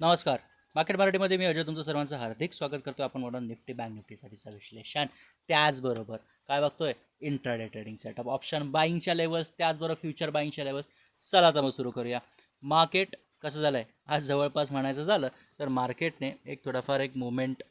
नमस्कार. मार्केट मराठीमध्ये मी अजय तुमचं सर्वांचं हार्दिक स्वागत करतो. आपण म्हणून निफ्टी बँक निफ्टीसाठीचं विश्लेषण त्याचबरोबर. काय बघतोय? इंट्राडे ट्रेडिंग सेटअप ऑप्शन बाईंगच्या लेवल्स त्याचबरोबर फ्युचर बाईंगच्या लेवल्स चला तर मग सुरू करूया. मार्केट कसं झालं आहे आज जवळपास म्हणायचं झालं तर मार्केटने एक थोडाफार एक मुवमेंट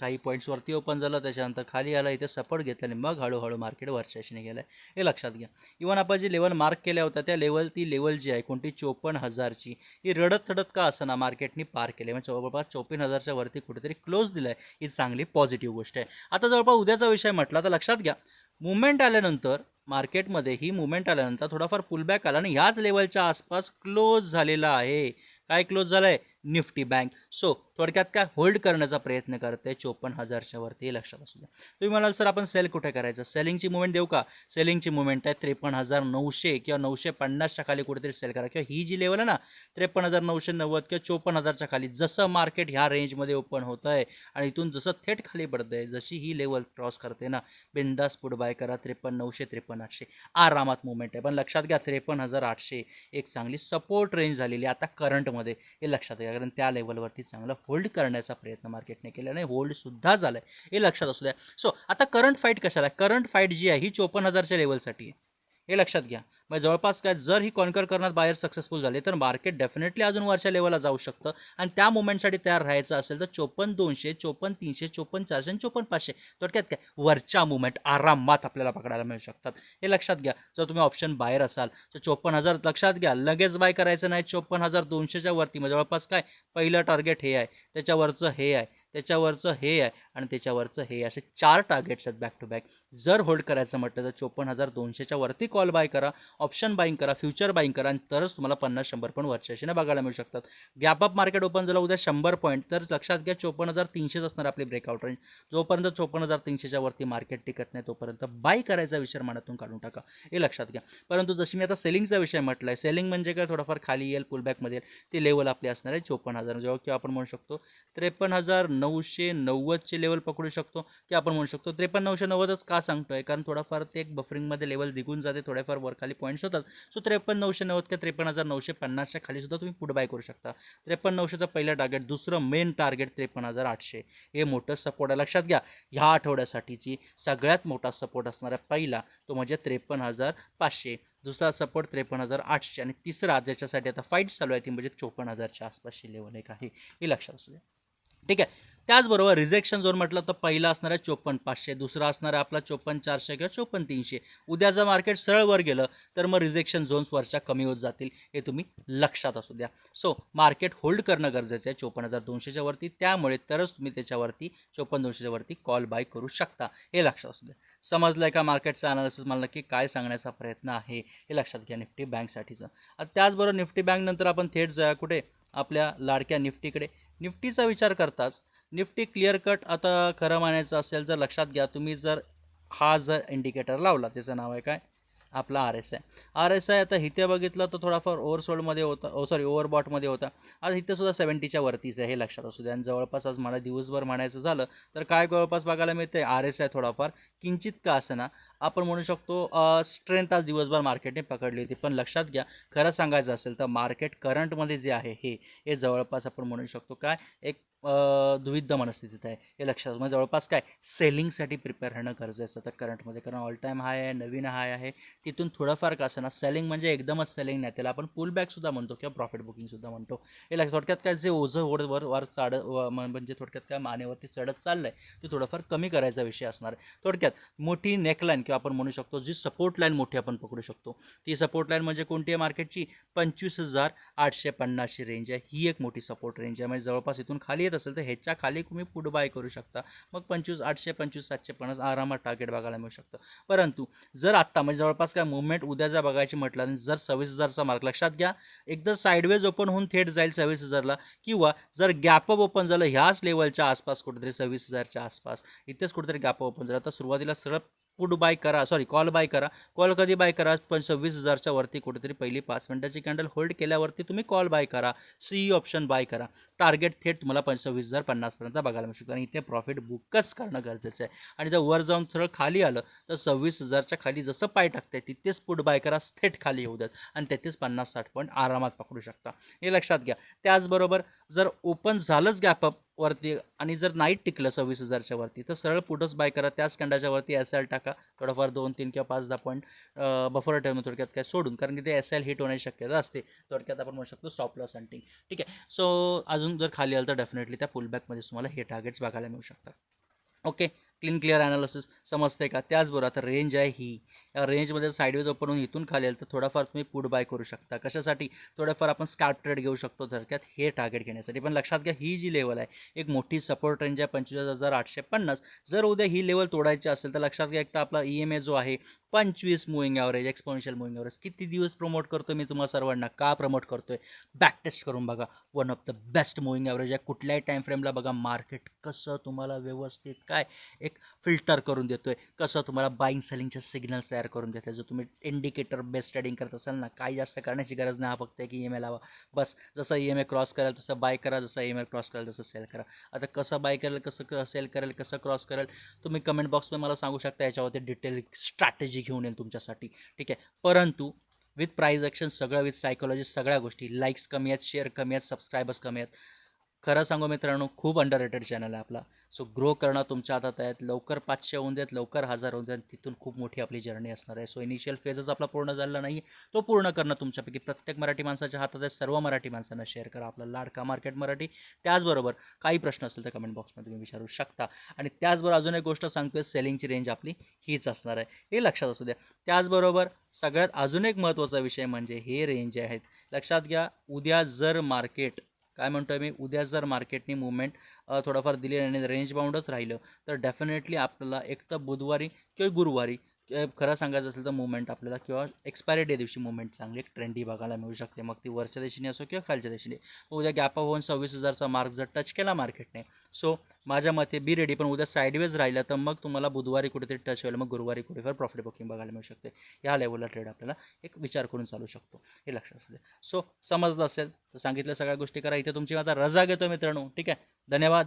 काही पॉईंट्सवरती ओपन झालं त्याच्यानंतर खाली आलं इथे सपोर्ट घेतल्याने मग हळूहळू मार्केट वरच्याशीने गेलं आहे हे लक्षात घ्या. इवन आपण जे लेवल मार्क केल्या होत्या त्या लेवल ती लेवल जी आहे कोणती? चोपन्न हजारची. ही रडत थडत का असं ना मार्केटनी पार केली. म्हणजे जवळपास चोपन्न हजारच्या वरती कुठेतरी क्लोज दिलं आहे ही चांगली पॉझिटिव्ह गोष्ट आहे. आता जवळपास उद्याचा विषय म्हटला तर लक्षात घ्या. मुवमेंट आल्यानंतर मार्केटमध्ये ही मुवमेंट आल्यानंतर थोडाफार पुलबॅक आला आणि ह्याच लेवलच्या आसपास क्लोज झालेला आहे. काय क्लोज झालं आहे निफ्टी बँक. सो थोडक्यात काय होल्ड करण्याचा प्रयत्न करते चोपन्न हजारच्या वरती लक्षात असू द्या. तुम्ही म्हणाल सर आपण सेल कुठे करायचं? सेलिंगची मुवमेंट देऊ का? सेलिंगची मुवमेंट आहे त्रेपन्न हजार नऊशे किंवा नऊशे पन्नासच्या खाली कुठेतरी सेल करा. किंवा ही जी लेवल आहे ना त्रेपन्न हजार नऊशे नव्वद किंवा चोपन्न हजारच्या खाली जसं मार्केट ह्या रेंजमध्ये ओपन होतं आहे आणि इथून जसं थेट खाली पडतं आहे जशी ही लेवल क्रॉस करते ना बिंदास पुढ बाय करा त्रेपन्न नऊशे त्रेपन्न आठशे. आरामात मुवमेंट आहे. पण लक्षात घ्या त्रेपन्न हजार आठशे एक चांगली सपोर्ट रेंज झालेली आहे. आता करंटमध्ये हे लक्षात घ्या. कारण त्या लेवलवरती चांगलं होल्ड करण्याचा प्रयत्न मार्केटने केला आणि होल्डसुद्धा झाला आहे हे लक्षात असू द्या. सो आता करंट फाईट कशाला? आहे करंट फाईट जी आहे ही चोपन्न हजारच्या लेवलसाठी आहे. हे लक्षात घ्या. मग जवळपास काय जर ही कॉन्कर करण्यात बाहेर सक्सेसफुल झाले तर मार्केट डेफिनेटली अजून वरच्या लेवलला जाऊ शकतं. आणि त्या मुवमेंटसाठी तयार राहायचं असेल तर चोपन्न दोनशे चोपन्न तीनशे चोपन्न चारशे आणि चोपन्न पाचशे. थोडक्यात काय वरच्या मुवमेंट आरामात आपल्याला पकडायला मिळू शकतात. हे लक्षात घ्या. जर तुम्ही ऑप्शन बाहेर असाल तर चोपन्न हजार लक्षात घ्या. लगेच बाय करायचं नाही. चोपन्न हजार दोनशेच्या वरती. मग जवळपास काय पहिलं टार्गेट हे आहे. त्याच्यावरचं हे आहे. त्याच्यावरचं हे आहे आणि त्याच्यावरचं हे असे चार टार्गेट्स आहेत बॅक टू बॅक जर होल्ड करायचं म्हटलं तर चोपन्न हजार दोनशेच्या वरती कॉल बाय करा ऑप्शन बाईंग करा फ्युचर बाईंग करा आणि तरच तुम्हाला पन्नास शंभर पण वर्षाशीने बघायला मिळू शकतात. गॅप अप मार्केट ओपन झालं उद्या शंभर पॉईंट तर लक्षात घ्या चोपन्न हजार तीनशेच असणार आपली ब्रेकआउट रेंज जोपर्यंत चोपन्न हजार तीनशेच्या वरती मार्केट टिकत नाही तोपर्यंत बाय करायचा विषय मनातून काढून टाका. हे लक्षात घ्या. परंतु जशी मी आता सेलिंगचा विषय म्हटला आहे सेलिंग म्हणजे काय? थोडंफार खाली येईल पुलबॅकमध्ये ते लेवल आपली असणार आहे चोपन्न हजार. जेव्हा किंवा आपण म्हणू शकतो त्रेपन्न हजार नऊशे नव्वदचे लेवल पकडू शकतो की आपण म्हणू शकतो त्रेपन्न नऊशे नव्वदच का सांगतो आहे कारण थोडाफार ते एक बफरिंगमध्ये लेवल निघून जाते थोड्याफार वरखाली पॉईंट्स होतात सो त्रेपन्न नऊशे नव्वद किंवा त्रेपन्न हजार नऊशे पन्नासच्या खाली सुद्धा तुम्ही पुढ बाय करू शकता. त्रेपन्न नऊशेचं पहिलं टार्गेट दुसरं मेन टार्गेट त्रेपन्न हजार आठशे. हे मोठं सपोर्ट आहे. लक्षात घ्या ह्या आठवड्यासाठीची सगळ्यात मोठा सपोर्ट असणारा पहिला तो म्हणजे त्रेपन्न हजार पाचशे. दुसरा सपोर्ट त्रेपन्न हजार आठशे. आणि तिसरा ज्याच्यासाठी आता फाईट चालू आहे ती म्हणजे चोपन्न हजारच्या आसपासची लेवल एक आहे. हे लक्षात असू द्या. ठीक आहे. त्याचबरोबर रिजेक्शन झोन म्हटलं तर पहिला असणार आहे चोपन्न पाचशे दुसरा असणार आहे आपला चोपन्न चारशे किंवा चोपन्न तीनशे. उद्या जर मार्केट सरळ वर गेलं तर मग रिजेक्शन झोन्स वरच्या कमी होत जातील हे तुम्ही लक्षात असू द्या. सो मार्केट होल्ड करणं गरजेचं आहे चोपन्न हजार दोनशेच्या वरती. त्यामुळे तरच तुम्ही त्याच्यावरती चोपन्न दोनशेच्या वरती कॉल बाय करू शकता हे लक्षात असू द्या. समजलं आहे का मार्केटचा अनालिसिस मला नक्की काय सांगण्याचा प्रयत्न आहे हे लक्षात घ्या निफ्टी बँकसाठीचं त्याचबरोबर निफ्टी बँक नंतर आपण थेट जाऊया कुठे? आपल्या लाडक्या निफ्टीकडे. निफ्टीचा विचार करताच निफ्टी क्लिअर कट आता खरं मानायचं असेल तर लक्षात घ्या तुम्ही जर हा जर इंडिकेटर लावला त्याचं नाव आहे काय? आपला R S I. R S I आता इथे बघितलं तर थोडाफार ओव्हरसोल्डमध्ये होता ओ सॉरी ओव्हरबॉटमध्ये होता. आज इथेसुद्धा सेवन्टीच्या वरतीच आहे हे लक्षात असू द्या. आणि जवळपास आज मला दिवसभर म्हणायचं झालं तर काय जवळपास बघायला मिळते आर एस आय थोडाफार किंचित का असं ना आपण म्हणू शकतो स्ट्रेंथ आज दिवसभर मार्केटने पकडली होती. पण लक्षात घ्या खरं सांगायचं असेल तर मार्केट करंटमध्ये जे आहे हे हे जवळपास आपण म्हणू शकतो काय? एक दुविध मनस्थितीत आहे. हे लक्षात म्हणजे जवळपास काय सेलिंगसाठी प्रिपेअर राहणं गरजेचं तर करंटमध्ये कारण ऑल टाईम हाय आहे नवीन हाय आहे. तिथून थोडंफार का असं ना सेलिंग म्हणजे एकदमच सेलिंग नाही. त्याला आपण पुल बॅकसुद्धा म्हणतो किंवा प्रॉफिट बुकिंगसुद्धा म्हणतो. हे लक्षात थोडक्यात काय जे ओझं वर वर वर चाड म्हणजे थोडक्यात काय मानेवरती चढत चाललं आहे ते थोडंफार कमी करायचा विषय असणार. आहे थोडक्यात मोठी नेकलाईन किंवा आपण म्हणू शकतो जी सपोर्ट लाईन मोठी आपण पकडू शकतो. ती सपोर्ट लाईन म्हणजे कोणती आहे मार्केटची पंचवीस हजार आठशे पन्नासची रेंज आहे. ही एक मोठी सपोर्ट रेंज आहे. म्हणजे जवळपास इथून खाली येत असेल तर ह्याच्या खाली तुम्ही पुढे बाय करू शकता. मग पंचवीस आठशे पंचवीस सातशे पन्नास आरामात टार्गेट बघायला मिळू शकतं. परंतु जर आत्ता म्हणजे जवळपास काय मुवमेंट उद्याचा बघायची म्हटलं आणि जर सव्वीस हजारचा मार्क लक्षात घ्या एकदा साईडवेज ओपन होऊन थेट जाईल सव्वीस हजारला. किंवा जर गॅपअप ओपन झालं ह्याच लेवलच्या आसपास कुठेतरी सव्वीस हजारच्या आसपास इथेच कुठेतरी गॅपअप ओपन झालं. तर सुरुवातीला सरळ पुट बाय करा सॉरी कॉल बाय करा. कॉल कधी बाय करा? पण सव्वीस हजारच्या वरती कुठेतरी पहिली पाच मिनटाची कॅन्डल होल्ड केल्यावरती तुम्ही कॉल बाय करा. सी ऑप्शन बाय करा. टार्गेट थेट तुम्हाला पंचवीस हजार पन्नासपर्यंत बघायला मिळू शकतो. आणि इथे प्रॉफिट बुकच करणं गरजेचं आहे. आणि जर वर जाऊन थोडं खाली आलं तर सव्वीस हजारच्या खाली जसं पाय टाकते तिथेच पुट बाय करा. थेट खाली येऊ द्यात आणि तेथेच पन्नास साठ पॉईंट आरामात पकडू शकता. हे लक्षात घ्या. त्याचबरोबर जर ओपन झालंच गॅपअप वरती आणि जर नाईट टिकलं सव्वीस हजारच्या वरती तर सरळ पुटच बाय करा. त्याच कंडाच्या वरती एस एल टाका. थोडंफार दोन तीन किंवा पाच दहा पॉईंट बफर ठेवून थोडक्यात काय सोडून. कारण की ते एस एल हिट होण्याची शक्यता असते. थोडक्यात आपण म्हणू शकतो स्टॉप लॉस हंटिंग ठीक आहे. सो अजून जर खाली आलं तर डेफिनेटली त्या पुलबॅकमध्ये तुम्हाला हे टार्गेट्स बघायला मिळू शकतात. ओके क्लीन क्लिअर ॲनालिसिस समजते का? त्याचबरोबर आता रेंज आहे ही. या रेंजमध्ये साईडवेज ओपन होऊन इथून खाली आलं तर थोडाफार तुम्ही पुट बाय करू शकता. कशासाठी? थोडंफार आपण स्कार्प ट्रेड घेऊ शकतो थरक्यात हे टार्गेट घेण्यासाठी. पण लक्षात घ्या ही जी लेवल आहे एक मोठी सपोर्ट रेंज आहे पंचवीस हजार आठशे पन्नास. जर उद्या ही लेवल तोडायची असेल तर लक्षात घ्या एक तर आपला ई एम ए जो आहे पंचवीस moving average exponential moving average किती दिवस प्रमोट करतो मी तुम्हाला सर्वांना? का प्रमोट करतोय? बॅक टेस्ट करून बघा. One of the best moving average आहे. कुठल्याही टाईम फ्रेमला बघा. मार्केट कसं तुम्हाला व्यवस्थित काय? एक फिल्टर करून देतो आहे कसं तुम्हाला बाईंग सेलिंगचे सिग्नल्स तयार करून देतोय. जर तुम्ही इंडिकेटर बेस्ट ट्रेडिंग करत असाल ना काही जास्त करण्याची गरज नाही फक्त की ई एम ए लावा. बस जसं ई एम ए क्रॉस करेल तसं बाय करा. जसं ई एम ए क्रॉस करेल तसं सेल करा. आता कसं बाय करेल कसं सेल करेल कसं क्रॉस करेल तुम्ही कमेंट बॉक्समध्ये मला सांगू शकता याच्यावरती डिटेल स्ट्रॅटेजी घेऊन येईल तुमच्यासाठी. ठीक आहे? परंतु विथ प्राईज ॲक्शन सगळं विथ सायकोलॉजी सगळ्या गोष्टी लाईक्स कमी आहेत शेअर कमी आहेत सबस्क्रायबर्स कमी आहेत. खरं सांगू मित्रांनो खूप अंडर रेटेड चॅनल आहे आपला. सो ग्रो करणं तुमच्या हातात आहेत लवकर पाचशे होऊन देत लवकर हजार होऊन देत तिथून खूप मोठी आपली जर्नी असणार आहे. सो इनिशियल फेजच आपला पूर्ण झालेला नाही. तो पूर्ण करणं तुमच्यापैकी प्रत्येक मराठी माणसाच्या हातात आहे. सर्व मराठी माणसांना शेअर करा. आपला लाडका मार्केट मराठी. त्याचबरोबर काही प्रश्न असेल तर कमेंट बॉक्समध्ये तुम्ही विचारू शकता. आणि त्याचबरोबर अजून एक गोष्ट सांगतोय सेलिंगची रेंज आपली हीच असणार आहे. हे लक्षात असू द्या. त्याचबरोबर सगळ्यात अजून एक महत्त्वाचा विषय म्हणजे हे रेंज आहेत. लक्षात घ्या उद्या जर मार्केट काय म्हणतोय मी? उद्या जर मार्केटनी मुवमेंट थोडंफार दिली आणि रेंज बाउंडच राहिलं तर डेफिनेटली आपल्याला एक तर बुधवारी किंवा गुरुवारी खरं सांगायचं असेल तर मुवमेंट आपल्याला किंवा एक्सपायरी डे दिवशी मुवमेंट चांगली एक ट्रेंडी बघायला मिळू शकते. मग ती वरच्या दिशेने असो किंवा खालच्या दिशेने. उद्या गॅप होऊन सव्वीस हजारचा मार्क जर टच केला मार्केटने सो माझ्या मते बी रेडी पण उद्या साईडवेज राहिलं तर मग तुम्हाला बुधवारी कुठेतरी टच होईल मग गुरुवारी कुठेफार प्रॉफिट बुकिंग बघायला मिळू शकते. या लेवलला ट्रेड आपल्याला एक विचार करून चालू शकतो. हे लक्षात असू सो समजलं असेल तर सांगितलं सगळ्या गोष्टी करा. इथे तुमची आता रजा घेतो मित्रांनो. ठीक आहे? धन्यवाद.